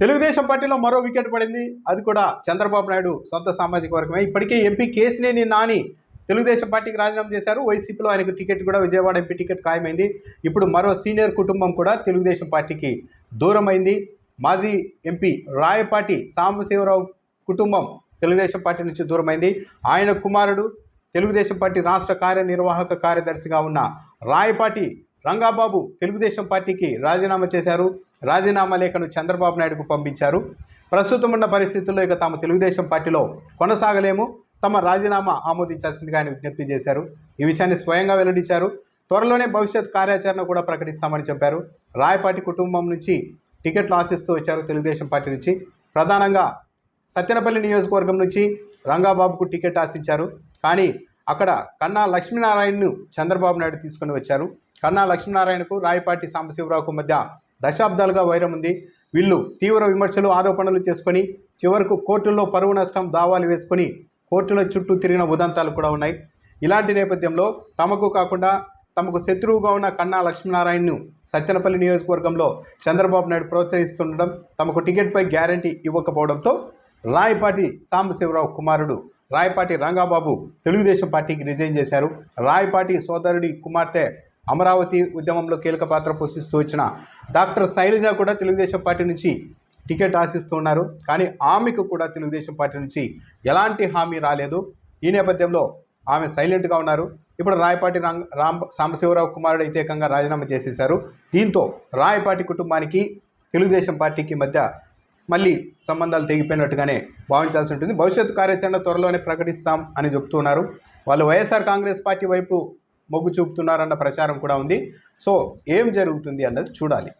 తెలుగుదేశం పార్టీలో మరో వికెట్ పడింది. అది కూడా చంద్రబాబు నాయుడు సొంత సామాజిక వర్గమే. ఇప్పటికే ఎంపీ కేసినేని నాని తెలుగుదేశం పార్టీకి రాజీనామా చేశారు. వైసీపీలో ఆయనకు టికెట్ కూడా విజయవాడ ఎంపీ టికెట్ ఖాయమైంది. ఇప్పుడు మరో సీనియర్ కుటుంబం కూడా తెలుగుదేశం పార్టీకి దూరమైంది. మాజీ ఎంపీ రాయపాటి సాంబశివరావు కుటుంబం తెలుగుదేశం పార్టీ నుంచి దూరమైంది. ఆయన కుమారుడు తెలుగుదేశం పార్టీ రాష్ట్ర కార్యనిర్వాహక కార్యదర్శిగా ఉన్న రాయపాటి రంగాబాబు తెలుగుదేశం పార్టీకి రాజీనామా చేశారు. రాజీనామా లేఖను చంద్రబాబు నాయుడుకు పంపించారు. ప్రస్తుతం ఉన్న పరిస్థితుల్లో ఇక తాము తెలుగుదేశం పార్టీలో కొనసాగలేము. తమ రాజీనామా ఆమోదించాల్సిందిగా ఆయన విజ్ఞప్తి చేశారు. ఈ విషయాన్ని స్వయంగా వెల్లడించారు. త్వరలోనే భవిష్యత్ కార్యాచరణ కూడా ప్రకటిస్తామని చెప్పారు. రాయపాటి కుటుంబం నుంచి టికెట్లు ఆశిస్తూ వచ్చారు తెలుగుదేశం పార్టీ నుంచి. ప్రధానంగా సత్యనపల్లి నియోజకవర్గం నుంచి రంగాబాబుకు టికెట్ ఆశించారు. కానీ అక్కడ కన్నా లక్ష్మీనారాయణను చంద్రబాబు నాయుడు తీసుకుని వచ్చారు. కన్నా లక్ష్మీనారాయణకు రాయపాటి సాంబశివరావుకు మధ్య దశాబ్దాలుగా వైరం ఉంది. వీళ్ళు తీవ్ర విమర్శలు ఆరోపణలు చేసుకొని చివరకు కోర్టుల్లో పరువు నష్టం దావాలు వేసుకొని కోర్టుల చుట్టూ తిరిగిన ఉదంతాలు కూడా ఉన్నాయి. ఇలాంటి నేపథ్యంలో తమకు కాకుండా తమకు శత్రువుగా ఉన్న కన్నా లక్ష్మీనారాయణను సత్యనపల్లి నియోజకవర్గంలో చంద్రబాబు నాయుడు ప్రోత్సహిస్తుండడం తమకు టికెట్పై గ్యారంటీ ఇవ్వకపోవడంతో రాయపాటి సాంబశివరావు కుమారుడు రాయపాటి రంగాబాబు తెలుగుదేశం పార్టీకి రిజైన్ చేశారు. రాయపాటి సోదరుడి కుమార్తె అమరావతి ఉద్యమంలో కీలక పాత్ర పోషిస్తూ వచ్చిన డాక్టర్ శైలజ కూడా తెలుగుదేశం పార్టీ నుంచి టికెట్ ఆశిస్తూ ఉన్నారు. కానీ ఆమెకు కూడా తెలుగుదేశం పార్టీ నుంచి ఎలాంటి హామీ రాలేదు. ఈ నేపథ్యంలో ఆమె సైలెంట్గా ఉన్నారు. ఇప్పుడు రాయపాటి రంగ రామ్ సాంబశివరావు కుమారుడు అయితే ఏకంగా రాజీనామా చేసేశారు. దీంతో రాయపాటి కుటుంబానికి తెలుగుదేశం పార్టీకి మధ్య మళ్ళీ సంబంధాలు తెగిపోయినట్టుగానే భావించాల్సి ఉంటుంది. భవిష్యత్తు కార్యాచరణ త్వరలోనే ప్రకటిస్తాం అని చెబుతున్నారు వాళ్ళు వైఎస్ఆర్ కాంగ్రెస్ పార్టీ వైపు మొగ్గు చూపుతున్నారన్న ప్రచారం కూడా ఉంది. సో ఏం జరుగుతుంది అన్నది చూడాలి.